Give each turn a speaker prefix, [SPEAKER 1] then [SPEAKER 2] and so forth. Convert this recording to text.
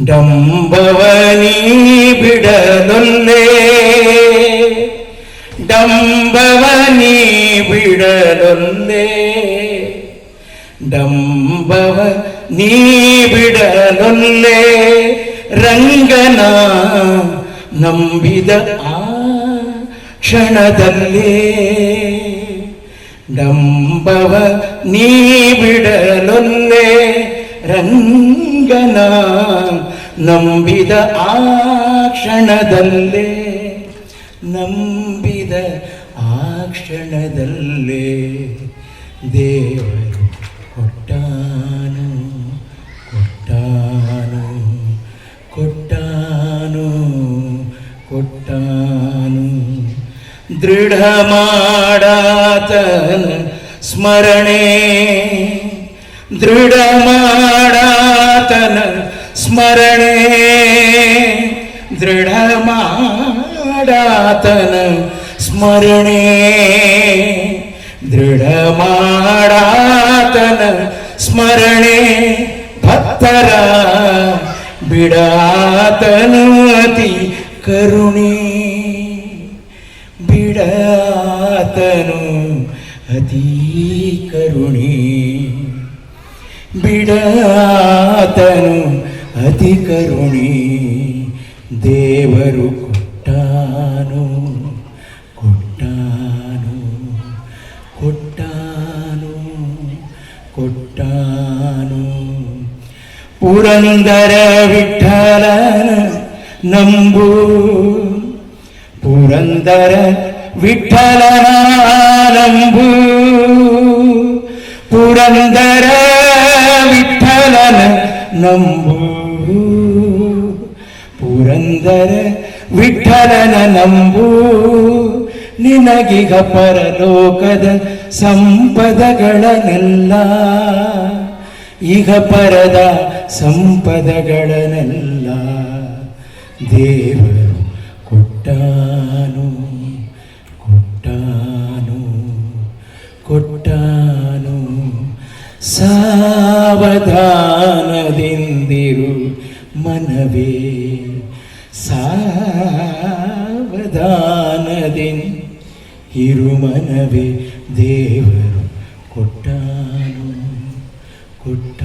[SPEAKER 1] ಡಂಬವನಿ ಬಿಡಲೊಲ್ಲೆ ಡಂಬವನಿ ಬಿಡಲೊಲ್ಲೆ ಡಂಬವ ನೀ ಬಿಡಲೊಲ್ಲೆ ರಂಗನ ನಂಬಿದ ಆ ಕ್ಷಣದಲ್ಲೇ ಡಂಬವ ನೀ ಬಿಡಲೊಲ್ಲೆ ರಂಗನ ನಂಬಿದ ಆ ಕ್ಷಣದಲ್ಲೇ ನಂಬಿದ ಆ ಕ್ಷಣದಲ್ಲೇ ದೇವರು ಕೊಟ್ಟಾನು ಕೊಟ್ಟಾನು ಕೊಟ್ಟಾನು ಕೊಟ್ಟಾನು. ದೃಢ ಮಾಡಾತನ ಸ್ಮರಣೆ दृढमाडातन स्मरणे दृढमाडातन स्मरणे दृढमाडातन स्मरणे भक्तरा बिडातन अति करुणे बिडातन अति करुणे। ಬಿಡಾತನು ಅತಿ ಕರುಣೆ ಬಿಡಾತನು ಅತಿ ಕರುಣೆ ದೇವರು ಕೊಟ್ಟಾನು ಕೊಟ್ಟಾನು ಕೊಟ್ಟಾನು ಕೊಟ್ಟಾನು ಪುರಂದರ ವಿಠಲನ ನಂಬು ಪುರಂದರ ವಿಠಲನ ನಂಬು ಪುರಂದರ ವಿಠಲನ ನಂಬು ಪುರಂದರ ವಿಠಲನ ನಂಬು ನಿನಗಿಗ ಪರಲೋಕದ ಸಂಪದಗಳನ್ನೆಲ್ಲ. ಈಗ ಪರದ ಸಂಪದಗಳನ್ನೆಲ್ಲ ದೇವರು ಕೊಟ್ಟಾನು ಕೊಟ್ಟಾನು ಕೊಟ್ಟಾನು. ಸಾವಧಾನದಿಂದಿರು ಮನವೇ ಸಾವಧಾನದಿನ್ ಇರು ಮನವೇ ದೇವರು ಕೊಟ್ಟಾನು ಕೊಟ್ಟ